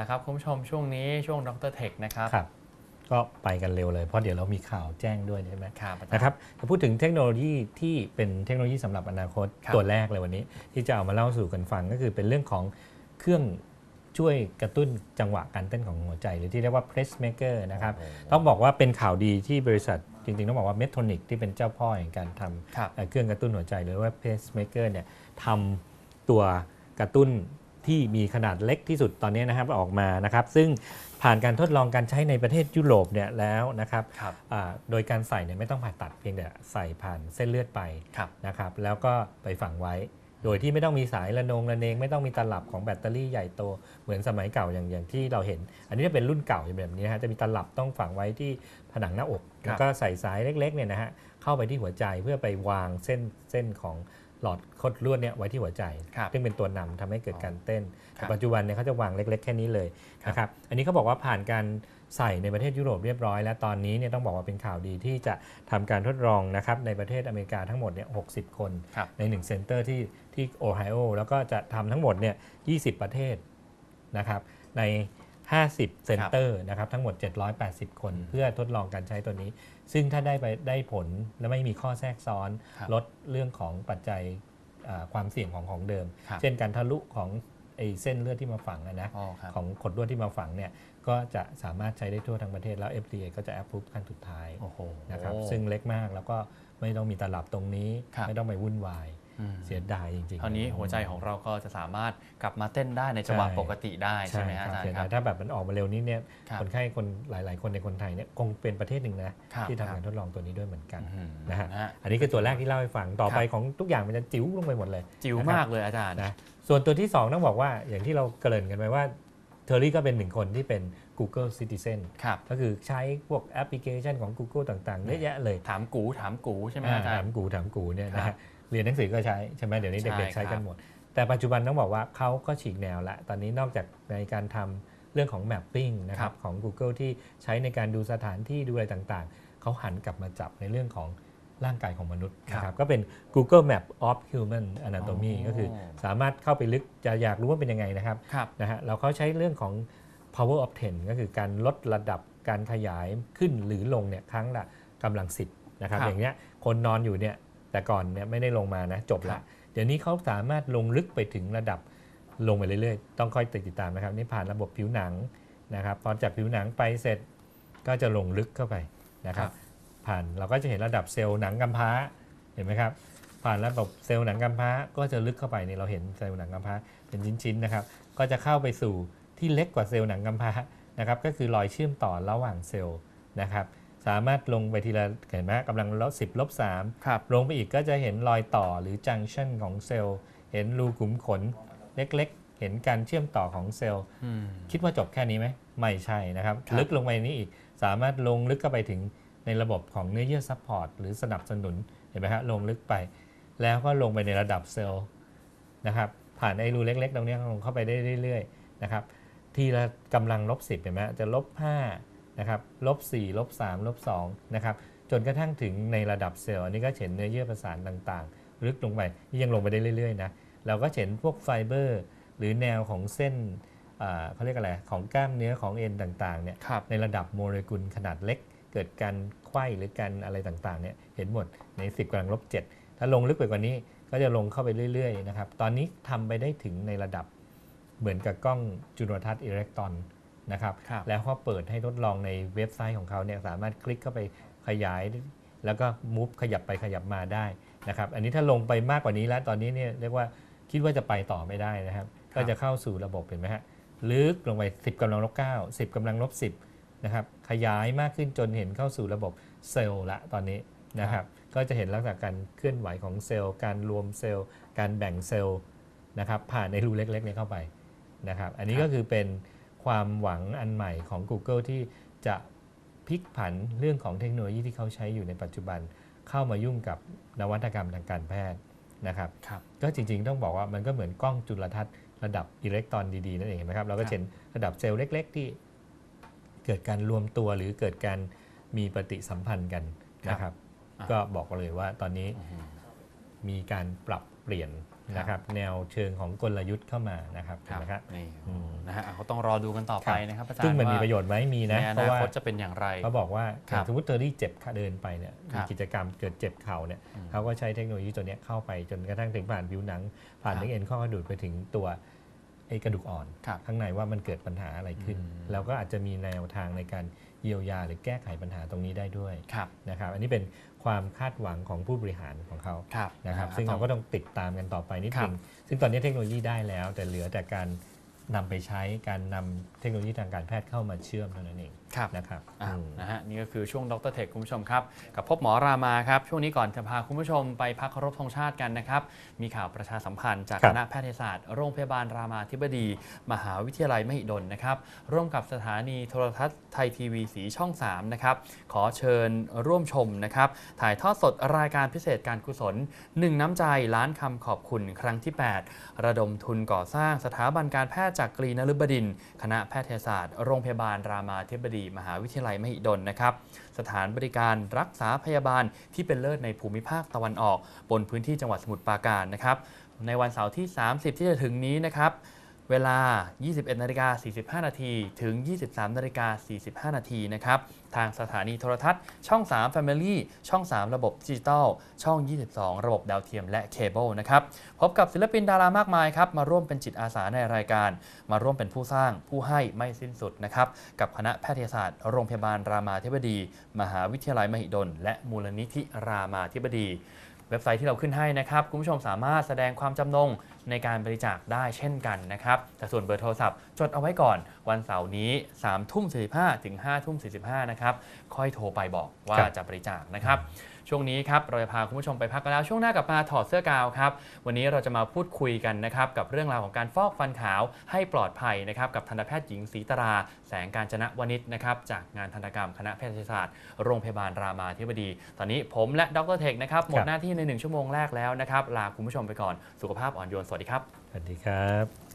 ละครับคุณผู้ชมช่วงนี้ช่วงดรเทคนะครับครับ ก็ไปกันเร็วเลยเพราะเดี๋ยวเรามีข่าวแจ้งด้วยใช่ไหมครับอาจารย์นะครับจะพูดถึงเทคโนโลยีที่เป็นเทคโนโลยีสำหรับอนาคตครับตัวแรกเลยวันนี้ ที่จะเอามาเล่าสู่กันฟังก็คือเป็นเรื่องของเครื่องช่วยกระตุ้นจังหวะการเต้นของหัวใจ หรือที่เรียกว่า pacemaker นะครับ ต้องบอกว่าเป็นข่าวดีที่บริษัทจริงๆ ต้องบอกว่า Medtronic ที่เป็นเจ้าพ่อแห่งการทำครับเอ่อเครื่องกระตุ้นหัวใจ หรือว่า pacemaker เนี่ยทำตัวกระตุ้น ที่มีขนาดเล็กที่สุดตอนนี้นะครับออกมานะครับ ซึ่งผ่านการทดลองการใช้ในประเทศยุโรปเนี่ยแล้วนะครับครับอ่าโดยการใส่เนี่ยไม่ต้องผ่าตัดเพียงแต่ใส่ผ่านเส้นเลือดไปครับนะครับ แล้วก็ไปฝังไว้ โดยที่ไม่ต้องมีสายระนงระเนง ไม่ต้องมีตลับของแบตเตอรี่ใหญ่โตเหมือนสมัยเก่าอย่างอย่างที่เราเห็น อันนี้จะเป็นรุ่นเก่าแบบนี้นะฮะจะมีตลับต้องฝังไว้ที่ผนังหน้าอกครับแล้วก็ใส่สายเล็กๆเนี่ยนะฮะเข้าไปที่หัวใจเพื่อไปวางเส้นเส้นของ หลอดคดลวดเนี่ยไว้ที่หัวใจครับซึ่งเป็นตัวนำทำให้เกิดการเต้นครับแต่ปัจจุบันเนี่ยเขาจะวางเล็ก ๆ แค่นี้เลยนะครับ อันนี้เขาบอกว่าผ่านการใส่ในประเทศยุโรปเรียบร้อย แล้วตอนนี้เนี่ยต้องบอกว่าเป็นข่าวดีที่จะทำการทดลองนะครับในประเทศอเมริกาทั้งหมดเนี่ย60คนครับใน1เซ็นเตอร์ที่ที่โอไฮโอแล้วก็จะทำทั้งหมดเนี่ย20ประเทศนะครับใน 50 เซ็นเตอร์นะครับทั้งหมด 780 คน เพื่อทดลองการใช้ตัวนี้ ซึ่งถ้าได้ไปได้ผลและไม่มีข้อแทรกซ้อนครับลดเรื่องของปัจจัยอ่าความเสี่ยงของของเดิมครับเช่นการทะลุของไอ้เส้นเลือดที่มาฝังอะนะอ๋อครับของขดลวดที่มาฝังเนี่ยก็จะสามารถใช้ได้ทั่วทั้งประเทศแล้ว FDA ก็จะ approve ขั้นสุดท้ายโอ้โหนะครับซึ่งเล็กมากแล้วก็ไม่ต้องมีตลับตรงนี้ครับไม่ต้องไปวุ่นวายอืม เสียดายจริงๆคราวนี้หัวใจของเราก็จะสามารถกลับมาเต้นได้ในจังหวะใช่ปกติได้ใช่ใช่ไหมคฮะรับอาจารเสียย์คดารัยบถ้าแบบมันออกมาเร็วนี้เนี่ยครับคนไข้คนหลาย ๆ คนในคนไทยเนี่ยคงเป็นประเทศหนึ่งนะครับที่ทำการทดลองตัวนี้ด้วยเหมือนกันอืมนะฮะนะฮะอันนี้คือตัวแรกที่เล่าให้ฟังต่อไปครับของทุกอย่างมันจะจิ๋วลงไปหมดเลย จิ๋วนะครับมากเลยอาจารย์นะส่วนตัวที่ 2 ต้องบอกว่าอย่างที่เราเกริ่นกันไปว่าเทอรี่ก็เป็นหนึ่งคนที่เป็น Google Citizen ครับก็คือใช้พวกแอปพลิเคชันของ Google ต่างๆเยอะแยะเลย ถามกูถามกูใช่ไหมอ่าอาจารถามย์กูถามกูเนี่ยนะครัฮะบ เรียนหนังสือก็ใช้ใช่ไหมเดี๋ยวนี้ใช่เด็กๆใช้กัครันบหมด แต่ปัจจุบันต้องบอกว่าเขาก็ฉีกแนวละ ตอนนี้นอกจากในการทำเรื่องของ mapping นะครับของ Google ที่ใช้ในการดูสถานที่ดูอะไรต่างๆ เขาหันกลับมาจับในเรื่องของร่างกายของมนุษย์นะครับก็เป็น Google Map of Human Anatomy ก็คือสามารถเข้าไปลึกจะอยากรู้ว่าเป็นยังไงนะครับครับนะฮะเราเขาใช้เรื่องของ power of 10 ก็คือการลดระดับการขยายขึ้นหรือลงเนี่ยครั้งละกำลังสิบนะครับครับอย่างเนี้ยคนนอนอยู่เนี่ย แต่ก่อนเนี่ยไม่ได้ลงมานะจบครัละบเดี๋ยวนี้เขาสามารถลงลึกไปถึงระดับลงไปเรื่อยๆ ต้องค่อยติดตามนะครับ นี่ผ่านระบบผิวหนังนะครับพอจากผิวหนังไปเสร็จก็จะลงลึกเข้าไปนะครับ ผ่านเราก็จะเห็นระดับเซลล์หนังกำพร้าเห็นไหมครับ ผ่านระบบเซลล์หนังกำพร้าก็จะลึกเข้าไปนี่เราเห็นเซลล์หนังกำพร้าเป็นชิ้นๆนะครับ ก็จะเข้าไปสู่ที่เล็กกว่าเซลล์หนังกำพร้านะครับ ก็คือรอยเชื่อมต่อระหว่างเซลล์นะครับ สามารถลงไปทีละเห็นไหมกำลังลบสิบลบสามครับลงไปอีกก็จะเห็นรอยต่อหรือจังชันของเซลล์ เห็นรูขุมขนเล็กๆ เห็นการเชื่อมต่อของเซลล์อืมคิดว่าจบแค่นี้ไหม ไม่ใช่นะครับครับลึกลงไปนี้อีก สามารถลงลึกเข้าไปถึงในระบบของเนื้อเยื่อซัพพอร์ตหรือสนับสนุน เห็นไหมฮะลงลึกไป แล้วก็ลงไปในระดับเซลล์นะครับ ผ่านไอ้รูเล็ก ๆ ตรงเนี้ยลงเข้าไปได้เรื่อยๆนะครับ ทีละกำลังลบ10เห็นไหมฮะจะลบ5 นะครับลบ4ลบ3ลบ2นะครับจนกระทั่งถึงในระดับเซลล์อันนี้ก็เห็นเนื้อเยื่อประสานต่างๆ ลึกลงไปนี่ยังลงไปได้เรื่อยๆนะเราก็เห็นพวกไฟเบอร์ หรือแนวของเส้นอ่าเขาเรียกอะไรของกล้ามเนื้อของเอ็นต่างๆเนี่ยครับในระดับโมเลกุลขนาดเล็ก เกิดการไขว้หรือการอะไรต่างๆเนี่ยเห็นหมดใน 10กำลังลบ7ถ้าลงลึกไปกว่านี้ก็จะลงเข้าไปเรื่อยๆนะครับตอนนี้ทำไปได้ถึงในระดับเหมือนกับกล้องจุลทรรศน์อิเล็กตรอน นะครับ ครับแล้วก็เปิดให้ทดลองในเว็บไซต์ของเขาเนี่ยสามารถคลิกเข้าไปขยาย แล้วก็มูฟขยับไปขยับมาได้นะครับ อันนี้ถ้าลงไปมากกว่านี้แล้วตอนนี้เนี่ยเรียกว่าคิดว่าจะไปต่อไม่ได้นะครับ ก็จะเข้าสู่ระบบเห็นไหมฮะลึกลงไป 10กำลังลบ9 10กำลังลบ10นะครับขยายมากขึ้นจนเห็นเข้าสู่ระบบเซลล์ละตอนนี้นะครับ ก็จะเห็นลักษณะการเคลื่อนไหวของเซลล์ การรวมเซลล์ การแบ่งเซลล์นะครับผ่านในรูเล็กๆนี้เข้าไปนะครับ อันนี้ครับก็คือเป็น ความหวังอันใหม่ของ Google ที่จะพลิกผันเรื่องของเทคโนโลยีที่เขาใช้อยู่ในปัจจุบัน เข้ามายุ่งกับนวัตกรรมทางการแพทย์นะครับครับก็จริงๆต้องบอกว่ามันก็เหมือนกล้องจุลทรรศน์ระดับอิเล็กตรอนดีๆนั่นเองเห็นไหมครับเราก็ครับเห็นระดับเซลล์เล็ก ๆ ที่เกิดการรวมตัวหรือเกิดการมีปฏิสัมพันธ์กันนะครับอะก็บอกเลยว่าตอนนี้อืมมีการปรับปลี่ยน นะครับแนวเชิงของกลยุทธ์เข้ามานะครับครับเห็นไหมครับนี่อืมนะฮะเขาต้องรอดูกันต่อไปนะครับอาจารย์ซึ่งมันมีว่าประโยชน์ไหมมีนะในอเพราะนาว่าคตจะเป็นอย่างไรเขาบอกว่าครับสมมติเธอที่เจ็บขาเดินไปเนี่ยครัมีบกิจกรรมเกิดเจ็บเข่าเนี่ยอืมเขาก็ใช้เทคโนโลยีตัวเนี้ยเข้าไปจนกระทั่งถึงผ่านผิวหนัง ผ่านครับเนื้อเอ็นข้อกระดูกไปถึงตัว ไอ้กระดูกอ่อนครับข้างในว่ามันเกิดปัญหาอะไรขึ้นอืมแล้วก็อาจจะมีแนวทางในการเยียวยาหรือแก้ไขปัญหาตรงนี้ได้ด้วยครับนะครับอันนี้เป็นความคาดหวังของผู้บริหารของเขาครับนะครับนะฮะซึ่งเราต้องก็ต้องติดตามกันต่อไปนิดครันึบงซึ่งตอนนี้เทคโนโลยีได้แล้ว แต่เหลือแต่การนำไปใช้การนำเทคโนโลยีทางการแพทย์เข้ามาเชื่อมเท่านั้นเองครับนะครับอะอืมนะฮะนี่ก็คือช่วงดรเทคคุณผู้ชมครับ กับพบหมอรามาครับ ช่วงนี้ก่อนจะพาคุณผู้ชมไปพักเคารพธงชาติกันนะครับ มีข่าวประชาสัมพันธ์จากครัคบณะแพทยศาสตร์โรงพยาบาลรามาธิบดี มหาวิทยาลัยมหิดลนะครับ ร่วมกับสถานีโทรทัศน์ไทยทีวีสีช่อง 3 นะครับ ขอเชิญร่วมชมนะครับ ถ่ายทอดสดรายการพิเศษการกุศล 1 น้ำใจล้านคำขอบคุณครั้งที่ 8 ระดมทุนก่อสร้างสถาบันการแพทย์จากกรีนฤบดินทร์คณะแพทยศาสตร์โรงพยาบาลรามาธิบดีมหาวิทยาลัยมหิดลนะครับ สถานบริการรักษาพยาบาลที่เป็นเลิศในภูมิภาคตะวันออก บนพื้นที่จังหวัดสมุทรปราการนะครับ ในวันเสาร์ที่ 30 ที่จะถึงนี้นะครับ เวลา 21นาฬิกา45 นาทีถึง 23นาฬิกา45 นาทีนะครับ ทางสถานีโทรทัศน์ ช่อง 3 Family ช่อง 3 ระบบดิจิตอลช่อง 22 ระบบดาวเทียมและเคเบิลนะครับ พบกับศิลปินดารามากมายครับ มาร่วมเป็นจิตอาสาในรายการ มาร่วมเป็นผู้สร้างผู้ให้ไม่สิ้นสุดนะครับ กับคณะแพทยศาสตร์ โรงพยาบาลรามาธิบดี มหาวิทยาลัยมหิดล และมูลนิธิรามาธิบดี เว็บไซต์ที่เราขึ้นให้นะครับ คุณผู้ชมสามารถแสดงความจำนงในการบริจาคได้เช่นกันนะครับ แต่ส่วนเบอร์โทรศัพท์จดเอาไว้ก่อนวันเสาร์นี้3ทุ่ม45ถึง5ทุ่ม45นะครับ ค่อยโทรไปบอกว่าจะบริจาคนะครับช่วงนี้ครับเราจะพาคุณผู้ชมไปพักกันแล้วช่วงหน้ากลับมาถอดเสื้อกาวครับวันนี้เราจะมาพูดคุยกันนะครับกับเรื่องราวของการฟอกฟันขาวให้ปลอดภัยนะครับกับทันตแพทย์หญิงศรีตรา แสงการจนะวณิชนะครับจากงานทันตกรรมคณะแพทยศาสตร์โรงพยาบาลรามาธิบดี ตอนนี้ผมและดรเทคนะครับหมดหน้าที่ในหนึ่งชั่วโมงแรกแล้วนะครับลาคุณผู้ชมไปก่อนสุขภาพอ่อนโยนสวัสดีครับ สวัสดีครับ